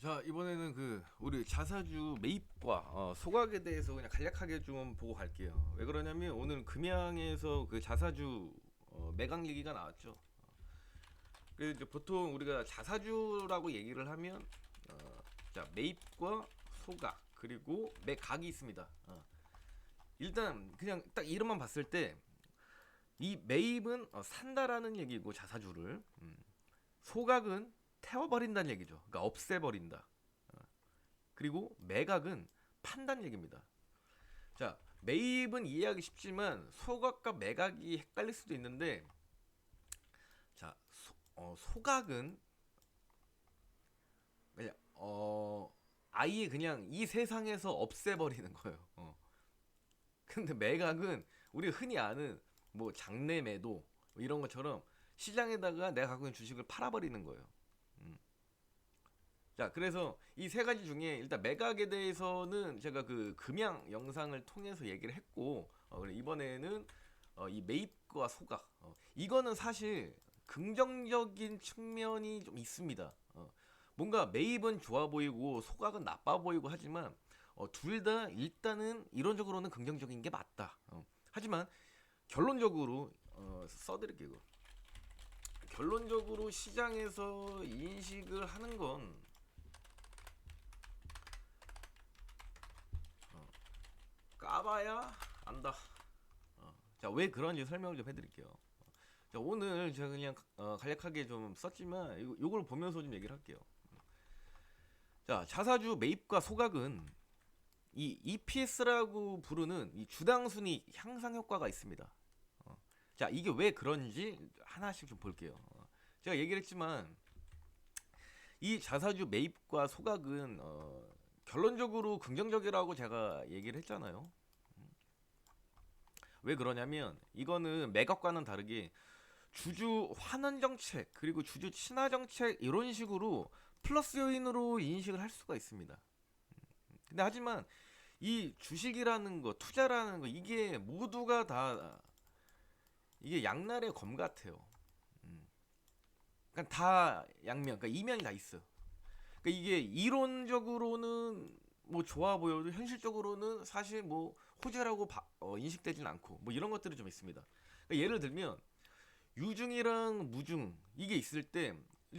자 이번에는 그 우리 자사주 매입과 어, 소각에 대해서 그냥 간략하게 좀 보고 갈게요. 왜 그러냐면 오늘 금양에서 그 자사주 어, 매각 얘기가 나왔죠. 어, 그래서 이제 보통 우리가 자사주라고 얘기를 하면 어, 자 매입과 소각 그리고 매각이 있습니다. 어. 일단 그냥 딱 이름만 봤을 때 이 매입은 어, 산다라는 얘기고 자사주를 음. 소각은 태워버린다는 얘기죠. 그러니까 없애버린다. 어. 그리고 매각은 판단 얘기입니다. 자, 매입은 이해하기 쉽지만 소각과 매각이 헷갈릴 수도 있는데, 자, 소, 어, 소각은 그냥 어 아예 그냥 이 세상에서 없애버리는 거예요. 어. 근데 매각은 우리 흔히 아는 뭐 장내 매도 뭐 이런 것처럼 시장에다가 내가 갖고 있는 주식을 팔아버리는 거예요. 자, 그래서 이 세 가지 중에 일단 매각에 대해서는 제가 그 금양 영상을 통해서 얘기를 했고, 어, 이번에는 어, 이 매입과 소각, 어, 이거는 사실 긍정적인 측면이 좀 있습니다. 어, 뭔가 매입은 좋아 보이고 소각은 나빠 보이고 하지만 어, 둘 다 일단은 이론적으로는 긍정적인 게 맞다. 어, 하지만 결론적으로 어, 써드릴게요. 결론적으로 시장에서 인식을 하는 건 까봐야 안다. 어, 자, 왜 그런지 설명을 좀 해드릴게요. 어, 자, 오늘 제가 그냥 어, 간략하게 좀 썼지만 요, 요걸 보면서 좀 얘기를 할게요. 자, 자사주 매입과 소각은 이 EPS라고 부르는 이 주당 순위 향상 효과가 있습니다. 어, 자, 이게 왜 그런지 하나씩 좀 볼게요. 어, 제가 얘기를 했지만 이 자사주 매입과 소각은 어, 결론적으로 긍정적이라고 제가 얘기를 했잖아요. 음. 왜 그러냐면 이거는 매각과는 다르게 주주 환원 정책 그리고 주주 친화 정책 이런 식으로 플러스 요인으로 인식을 할 수가 있습니다. 음. 근데 하지만 이 주식이라는 거, 투자라는 거 이게 모두가 다 이게 양날의 검 같아요. 음. 그러니까 다 양면, 그러니까 이면이 다 있어. 그러니까 이게 이론적으로는 뭐 좋아 보여도 현실적으로는 사실 뭐 호재라고 바, 어, 인식되진 않고 뭐 이런 것들이 좀 있습니다. 그러니까 예를 들면 유중이랑 무중 이게 있을 때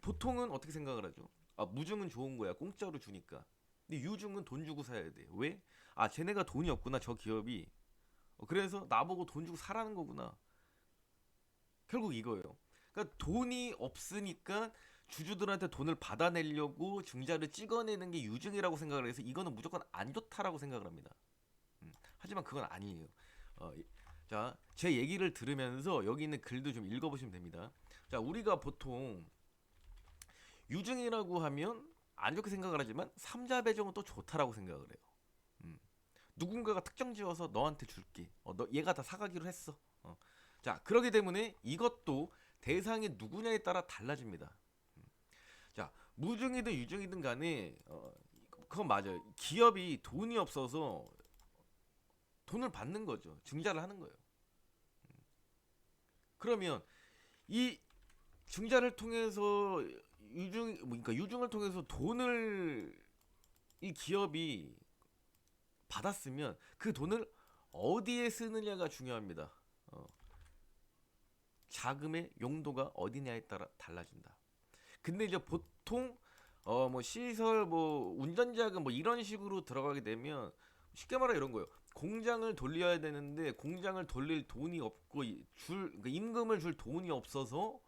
보통은 어떻게 생각을 하죠? 아 무중은 좋은 거야 공짜로 주니까. 근데 유중은 돈 주고 사야 돼. 왜? 아 쟤네가 돈이 없구나 저 기업이. 어, 그래서 나보고 돈 주고 사라는 거구나. 결국 이거예요. 그러니까 돈이 없으니까 주주들한테 돈을 받아내려고 증자를 찍어내는 게 유증이라고 생각을 해서 이거는 무조건 안 좋다라고 생각을 합니다. 음, 하지만 그건 아니에요. 어, 이- 자, 제 얘기를 들으면서 여기 있는 글도 좀 읽어보시면 됩니다. 자, 우리가 보통 유증이라고 하면 안 좋게 생각을 하지만 삼자 배정은 또 좋다라고 생각을 해요. 음. 누군가가 특정 지어서 너한테 줄게. 어, 너 얘가 다 사가기로 했어. 어. 자, 그러기 때문에 이것도 대상이 누구냐에 따라 달라집니다. 무중이든 유중이든 간에 어, 그건 맞아요. 기업이 돈이 없어서 돈을 받는 거죠. 증자를 하는 거예요. 음. 그러면 이 증자를 통해서 뭐, 그러니까 유중을 통해서 돈을 이 기업이 받았으면 그 돈을 어디에 쓰느냐가 중요합니다. 어. 자금의 용도가 어디냐에 따라 달라진다. 근데 이제 보 통 어 뭐 시설 뭐 운전자금 뭐 이런 식으로 들어가게 되면 쉽게 말해 이런 거예요. 공장을 돌려야 되는데 공장을 돌릴 돈이 없고 이- 줄 그러니까 임금을 줄 돈이 없어서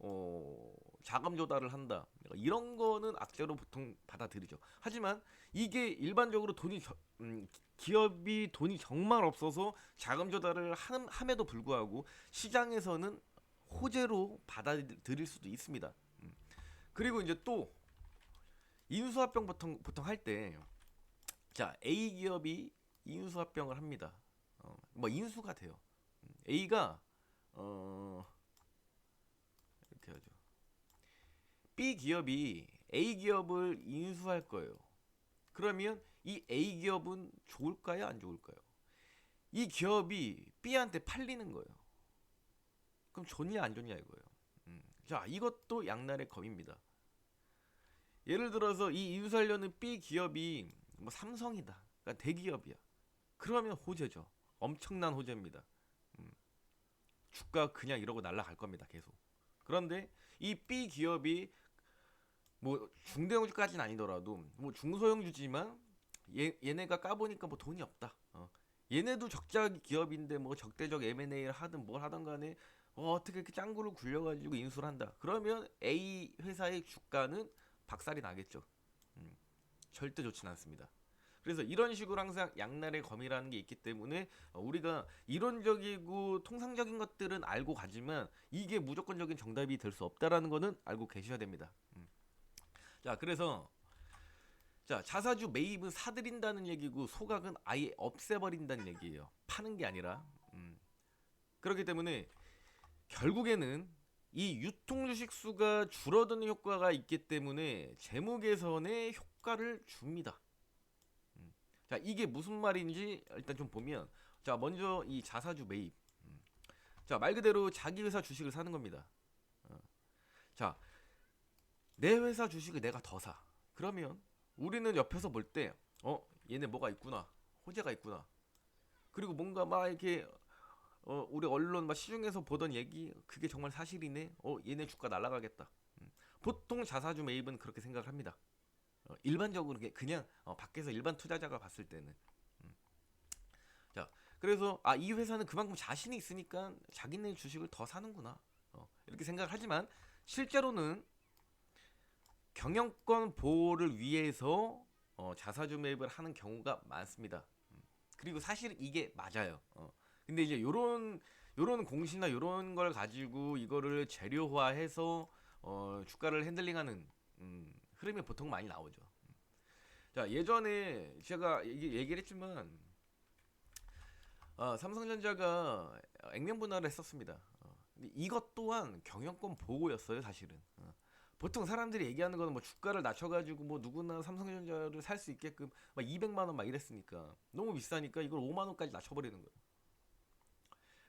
어 자금 조달을 한다. 이런 거는 악재로 보통 받아들이죠. 하지만 이게 일반적으로 돈이 저- 음, 기업이 돈이 정말 없어서 자금 조달을 함, 함에도 불구하고 시장에서는 호재로 받아들일 수도 있습니다. 음. 그리고 이제 또 인수합병 보통 보통 할 때 자 A 기업이 인수합병을 합니다. 어, 뭐 인수가 돼요. 음, A가 어 이렇게 하죠. B 기업이 A 기업을 인수할 거예요. 그러면 이 A 기업은 좋을까요, 안 좋을까요? 이 기업이 B한테 팔리는 거예요. 그럼 좋냐 안 좋냐 이거예요. 음. 자, 이것도 양날의 검입니다. 예를 들어서 이 인수하려는 B 기업이 뭐 삼성이다. 그러니까 대기업이야. 그러면 호재죠. 엄청난 호재입니다. 음. 주가 그냥 이러고 날아갈 겁니다. 계속. 그런데 이 B 기업이 뭐 중대형주까지는 아니더라도 뭐 중소형주지만 얘, 얘네가 까보니까 뭐 돈이 없다. 어. 얘네도 적자 기업인데 뭐 적대적 M&A를 하든 뭘 하든 간에 어, 어떻게 이렇게 짱구를 굴려가지고 인수를 한다. 그러면 A 회사의 주가는 박살이 나겠죠. 음, 절대 좋지는 않습니다. 그래서 이런 식으로 항상 양날의 검이라는 게 있기 때문에 어, 우리가 이론적이고 통상적인 것들은 알고 가지만 이게 무조건적인 정답이 될 수 없다라는 거는 알고 계셔야 됩니다. 음. 자, 그래서 자 자사주 매입은 사들인다는 얘기고 소각은 아예 없애버린다는 얘기예요. 파는 게 아니라. 음. 그렇기 때문에 결국에는 이 유통 주식 수가 줄어드는 효과가 있기 때문에 재무 개선에 효과를 줍니다. 음. 자 이게 무슨 말인지 일단 좀 보면 자 먼저 이 자사주 매입. 음. 자 말 그대로 자기 회사 주식을 사는 겁니다. 어. 자 내 회사 주식을 내가 더 사. 그러면 우리는 옆에서 볼 때 어 얘네 뭐가 있구나 호재가 있구나. 그리고 뭔가 막 이렇게 어, 우리 언론 막 시중에서 보던 얘기 그게 정말 사실이네. 어, 얘네 주가 날아가겠다. 음. 보통 자사주 매입은 그렇게 생각을 합니다. 어, 일반적으로 그냥 어, 밖에서 일반 투자자가 봤을 때는. 음. 자, 그래서 아 이 회사는 그만큼 자신이 있으니까 자기네 주식을 더 사는구나. 어, 이렇게 생각을 하지만 실제로는 경영권 보호를 위해서 어, 자사주 매입을 하는 경우가 많습니다. 음. 그리고 사실 이게 맞아요. 어. 근데 이제 요런 요런 공시나 요런 걸 가지고 이거를 재료화해서 어, 주가를 핸들링하는 음, 흐름이 보통 많이 나오죠. 자 예전에 제가 얘기, 얘기를 했지만 어, 삼성전자가 액면 분할을 했었습니다. 어, 근데 이것 또한 경영권 보고였어요, 사실은. 어. 보통 사람들이 얘기하는 거는 뭐 주가를 낮춰가지고 뭐 누구나 삼성전자를 살 수 있게끔 막 200만 원 막 이랬으니까 너무 비싸니까 이걸 5만 원까지 낮춰버리는 거예요.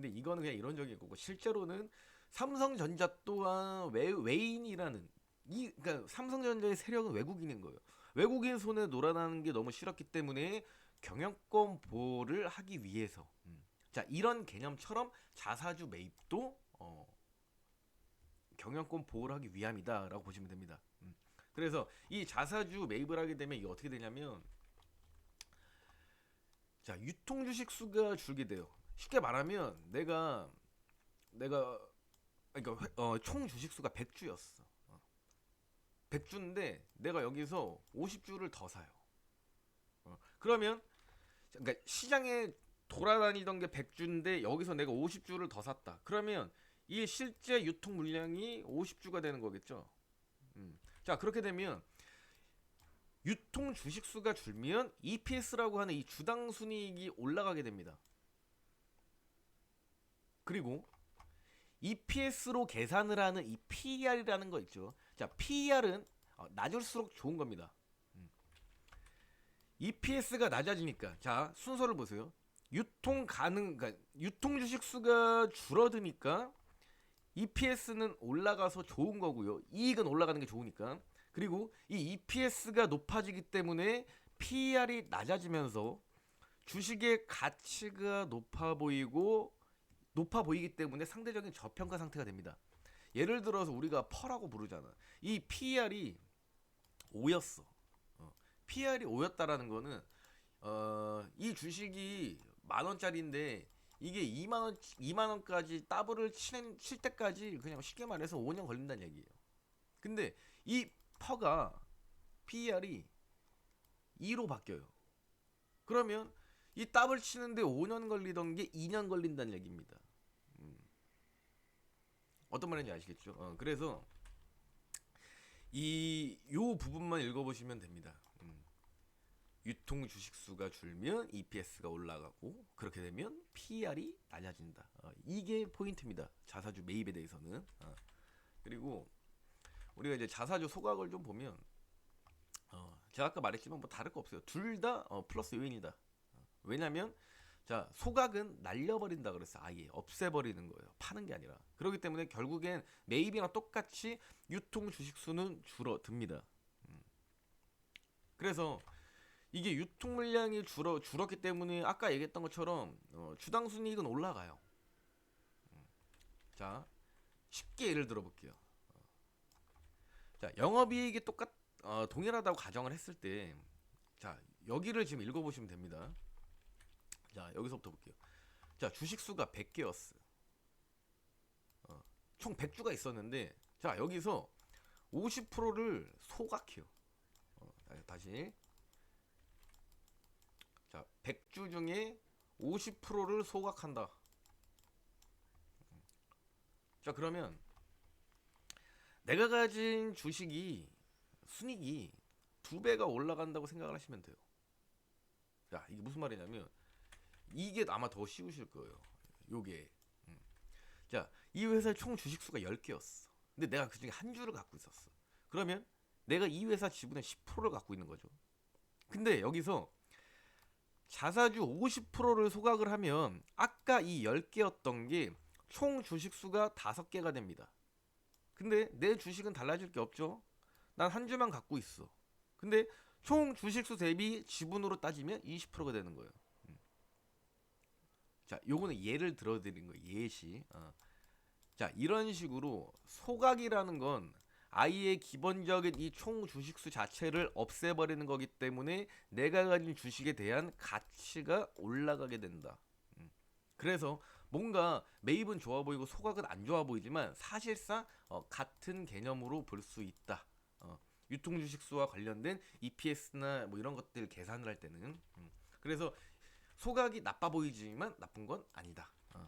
근데 이거는 그냥 이론적인 거고 실제로는 삼성전자 또한 외, 외인이라는 이 그러니까 삼성전자의 세력은 외국인인 거예요. 외국인 손에 놀아나는 게 너무 싫었기 때문에 경영권 보호를 하기 위해서 음. 자 이런 개념처럼 자사주 매입도 어, 경영권 보호를 하기 위함이다라고 보시면 됩니다. 음. 그래서 이 자사주 매입을 하게 되면 이게 어떻게 되냐면 자 유통 주식 수가 줄게 돼요. 쉽게 말하면 내가 내가 그러니까 회- 어, 총 주식 수가 100주였어. 100주인데 내가 여기서 50주를 더 사요. 어, 그러면 그러니까 시장에 돌아다니던 게 100주인데 여기서 내가 50주를 더 샀다. 그러면 이 실제 유통 물량이 50주가 되는 거겠죠. 음. 자 그렇게 되면 유통 주식 수가 줄면 EPS라고 하는 이 주당 순이익이 올라가게 됩니다. 그리고 EPS로 계산을 하는 이 PER이라는 거 있죠. 자, PER은 어, 낮을수록 좋은 겁니다. 음. EPS가 낮아지니까 자 순서를 보세요. 유통 가능, 그러니까 유통 주식 수가 줄어드니까 EPS는 올라가서 좋은 거고요. 이익은 올라가는 게 좋으니까. 그리고 이 EPS가 높아지기 때문에 PER이 낮아지면서 주식의 가치가 높아 보이고 높아 보이기 때문에 상대적인 저평가 상태가 됩니다. 예를 들어서 우리가 펄라고 부르잖아. 이 PER이 5였어. 어. PER이 5였다라는 거는 어, 이 주식이 만 원짜리인데 이게 2만 원 2만 원까지 더블을 치는 칠 때까지 그냥 쉽게 말해서 5년 걸린다는 얘기예요. 근데 이 퍼가 PER이 2로 바뀌어요. 그러면 이 더블 치는데 5년 걸리던 게 2년 걸린다는 얘기입니다. 음. 어떤 말인지 아시겠죠? 어, 그래서 이 요 부분만 읽어보시면 됩니다. 음. 유통 주식 수가 줄면 EPS가 올라가고 그렇게 되면 PER이 낮아진다. 어, 이게 포인트입니다. 자사주 매입에 대해서는. 어. 그리고 우리가 이제 자사주 소각을 좀 보면 어, 제가 아까 말했지만 뭐 다를 거 없어요. 둘 다 어, 플러스 요인이다. 왜냐면 자 소각은 날려버린다 그랬어 아예 없애버리는 거예요 파는 게 아니라 그렇기 때문에 결국엔 매입이랑 똑같이 유통 주식 수는 줄어듭니다 음. 그래서 이게 유통 물량이 줄어 줄었기 때문에 아까 얘기했던 것처럼 어, 주당 순이익은 올라가요. 음. 자, 쉽게 예를 들어 볼게요. 자, 영업이익이 똑같 어, 동일하다고 가정을 했을 때, 자 여기를 지금 읽어보시면 됩니다. 자 여기서부터 볼게요. 자 주식 수가 100개였어. 어, 총 100주가 있었는데, 자 여기서 50%를 소각해요. 어, 다시 자 100주 중에 50%를 소각한다. 자 그러면 내가 가진 주식이 순익이 두 배가 올라간다고 생각을 하시면 돼요. 자 이게 무슨 말이냐면 이게 아마 더 쉬우실 거예요. 요게 음. 자 이 회사의 총 주식 수가 10개였어. 근데 내가 그 중에 한 주를 갖고 있었어. 그러면 내가 이 회사 지분의 10%를 갖고 있는 거죠. 근데 여기서 자사주 50%를 소각을 하면 아까 이 10개였던 게 총 주식 수가 5개가 됩니다. 근데 내 주식은 달라질 게 없죠. 난 한 주만 갖고 있어. 근데 총 주식수 대비 지분으로 따지면 20%가 되는 거예요. 음. 자, 요거는 예를 들어 드린 거예요. 예시. 어. 자, 이런 식으로 소각이라는 건 아이의 기본적인 이 총 주식수 자체를 없애버리는 거기 때문에 내가 가진 주식에 대한 가치가 올라가게 된다. 음. 그래서 뭔가 매입은 좋아 보이고 소각은 안 좋아 보이지만 사실상 어, 같은 개념으로 볼 수 있다. 어, 유통 주식수와 관련된 EPS나 뭐 이런 것들 계산을 할 때는 음. 그래서 소각이 나빠 보이지만 나쁜 건 아니다. 어.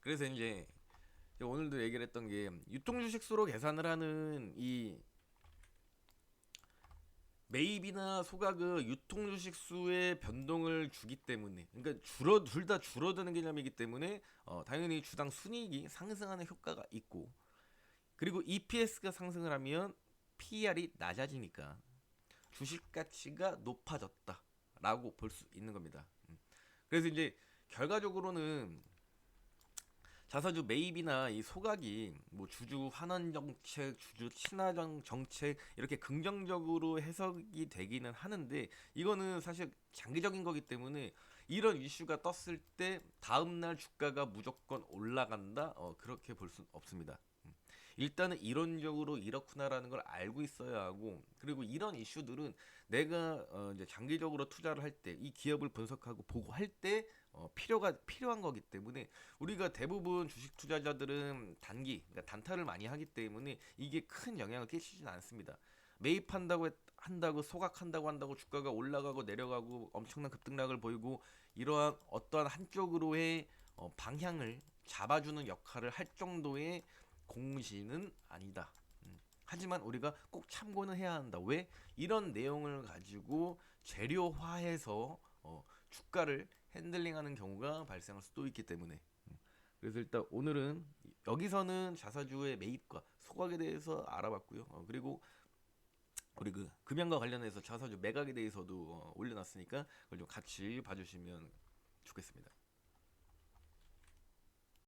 그래서 이제 오늘도 얘기를 했던 게 유통 주식수로 계산을 하는 이 매입이나 소각은 유통 주식 수의 변동을 주기 때문에 그러니까 줄어 둘 다 줄어드는 개념이기 때문에 어, 당연히 주당 순이익이 상승하는 효과가 있고 그리고 EPS가 상승을 하면 PER이 낮아지니까 주식 가치가 높아졌다 라고 볼 수 있는 겁니다. 음. 그래서 이제 결과적으로는 자사주 매입이나 이 소각이 뭐 주주 환원 정책, 주주 친화 정- 정책 이렇게 긍정적으로 해석이 되기는 하는데 이거는 사실 장기적인 거기 때문에 이런 이슈가 떴을 때 다음 날 주가가 무조건 올라간다 어, 그렇게 볼 수는 없습니다. 음. 일단은 이론적으로 이렇구나라는 걸 알고 있어야 하고 그리고 이런 이슈들은 내가 어, 이제 장기적으로 투자를 할 때 이 기업을 분석하고 보고 할때 어, 필요가 필요한 거기 때문에 우리가 대부분 주식 투자자들은 단기 그러니까 단타를 많이 하기 때문에 이게 큰 영향을 끼치진 않습니다. 매입한다고 했- 한다고 소각한다고 한다고 주가가 올라가고 내려가고 엄청난 급등락을 보이고 이러한 어떠한 한쪽으로의 어, 방향을 잡아주는 역할을 할 정도의 공시는 아니다. 음. 하지만 우리가 꼭 참고는 해야 한다. 왜 이런 내용을 가지고 재료화해서 어, 주가를 핸들링하는 경우가 발생할 수도 있기 때문에 음. 그래서 일단 오늘은 여기서는 자사주의 매입과 소각에 대해서 알아봤고요. 어, 그리고 우리 그 금연과 관련해서 자사주 매각에 대해서도 어, 올려놨으니까 그걸 좀 같이 봐주시면 좋겠습니다.